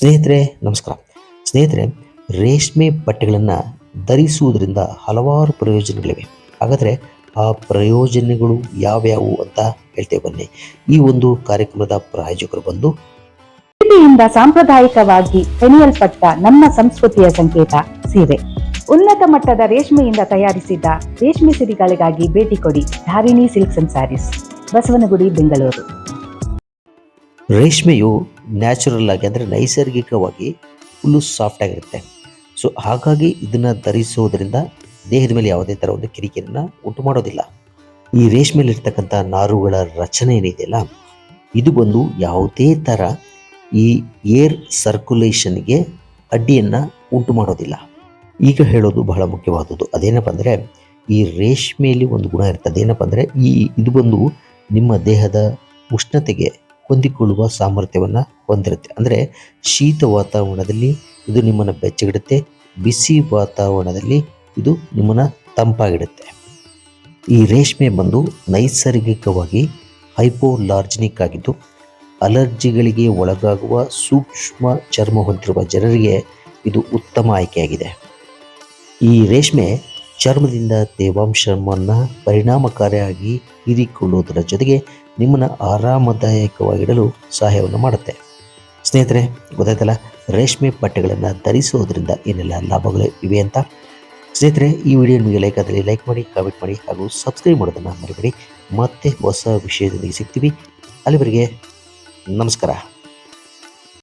ಸ್ನೇಹಿತರೆ ನಮಸ್ಕಾರ. ಸ್ನೇಹಿತರೆ ರೇಷ್ಮೆ ಬಟ್ಟೆಗಳನ್ನು ಧರಿಸುವುದರಿಂದ ಹಲವಾರು ಪ್ರಯೋಜನಗಳಿವೆ. ಹಾಗಾದರೆ ಆ ಪ್ರಯೋಜನಗಳು ಯಾವ್ಯಾವು ಅಂತ ಹೇಳ್ತೇವೆ ಬನ್ನಿ. ಈ ಒಂದು ಕಾರ್ಯಕ್ರಮದ ಪ್ರಾಯೋಜಕರು ಬಂದು ಪ್ರೀತಿಯಿಂದ ಸಾಂಪ್ರದಾಯಿಕವಾಗಿ ಹೆಣಿಯಲ್ಪಟ್ಟ ನಮ್ಮ ಸಂಸ್ಕೃತಿಯ ಸಂಕೇತ ಸೀರೆ. ಉನ್ನತ ಮಟ್ಟದ ರೇಷ್ಮೆಯಿಂದ ತಯಾರಿಸಿದ ರೇಷ್ಮೆ ಸಿರಿಗಳಿಗಾಗಿ ಭೇಟಿ ಕೊಡಿ Dharini silks and sarees Basavanagudi Bengaluru. ರೇಷ್ಮೆಯು ನ್ಯಾಚುರಲ್ ಆಗಿ ಅಂದರೆ ನೈಸರ್ಗಿಕವಾಗಿ ಫುಲ್ಲು ಸಾಫ್ಟ್ ಆಗಿರುತ್ತೆ. ಸೊ ಹಾಗಾಗಿ ಇದನ್ನು ಧರಿಸೋದ್ರಿಂದ ದೇಹದ ಮೇಲೆ ಯಾವುದೇ ಥರ ಒಂದು ಕಿರಿಕಿರಿನ ಉಂಟು ಮಾಡೋದಿಲ್ಲ. ಈ ರೇಷ್ಮೆಯಲ್ಲಿರ್ತಕ್ಕಂಥ ನಾರುಗಳ ರಚನೆ ಏನಿದೆಯಲ್ಲ, ಇದು ಬಂದು ಯಾವುದೇ ಥರ ಈ ಏರ್ ಸರ್ಕ್ಯುಲೇಷನ್ಗೆ ಅಡ್ಡಿಯನ್ನು ಉಂಟು ಮಾಡೋದಿಲ್ಲ. ಈಗ ಹೇಳೋದು ಬಹಳ ಮುಖ್ಯವಾದದ್ದು. ಅದೇನಪ್ಪ ಅಂದರೆ ಈ ರೇಷ್ಮೆಯಲ್ಲಿ ಒಂದು ಗುಣ ಇರ್ತದೆ. ಏನಪ್ಪ ಅಂದರೆ ಈ, ಇದು ಬಂದು ನಿಮ್ಮ ದೇಹದ ಉಷ್ಣತೆಗೆ ಹೊಂದಿಕೊಳ್ಳುವ ಸಾಮರ್ಥ್ಯವನ್ನು ಹೊಂದಿರುತ್ತೆ. ಅಂದರೆ ಶೀತ ವಾತಾವರಣದಲ್ಲಿ ಇದು ನಿಮ್ಮನ್ನು ಬೆಚ್ಚಗಿಡುತ್ತೆ. ಬಿಸಿ ವಾತಾವರಣದಲ್ಲಿ ಇದು ನಿಮ್ಮನ್ನು ತಂಪಾಗಿಡುತ್ತೆ. ಈ ರೇಷ್ಮೆ ಬಂದು ನೈಸರ್ಗಿಕವಾಗಿ ಹೈಪೋಲಾರ್ಜನಿಕ್ ಆಗಿದ್ದು, ಅಲರ್ಜಿಗಳಿಗೆ ಒಳಗಾಗುವ ಸೂಕ್ಷ್ಮ ಚರ್ಮ ಹೊಂದಿರುವ ಜನರಿಗೆ ಇದು ಉತ್ತಮ ಆಯ್ಕೆಯಾಗಿದೆ. ಈ ರೇಷ್ಮೆ ಚರ್ಮದಿಂದ ತೇವಾಂಶವನ್ನು ಪರಿಣಾಮಕಾರಿಯಾಗಿ ಹೀರಿಕೊಳ್ಳುವುದರ ಜೊತೆಗೆ ನಿಮ್ಮನ್ನು ಆರಾಮದಾಯಕವಾಗಿಡಲು ಸಹಾಯವನ್ನು ಮಾಡುತ್ತೆ. ಸ್ನೇಹಿತರೆ, ಗೊತ್ತಾಯ್ತಲ್ಲ? ರೇಷ್ಮೆ ಬಟ್ಟೆಗಳನ್ನು ಧರಿಸೋದ್ರಿಂದ ಏನೆಲ್ಲ ಲಾಭಗಳು ಇವೆ ಅಂತ? ಸ್ನೇಹಿತರೆ, ಈ ವಿಡಿಯೋ ನಿಮಗೆ ಲೈಕ್ ಆದರೆ ಲೈಕ್ ಮಾಡಿ ಕಾಮೆಂಟ್ ಮಾಡಿ ಹಾಗೂ ಸಬ್ಸ್ಕ್ರೈಬ್ ಮಾಡೋದನ್ನು ಮರಿಬೇಡಿ. ಮತ್ತೆ ಹೊಸ ವಿಷಯದೊಂದಿಗೆ ಸಿಗ್ತೀವಿ. ಅಲ್ಲಿವರೆಗೆ ನಮಸ್ಕಾರ.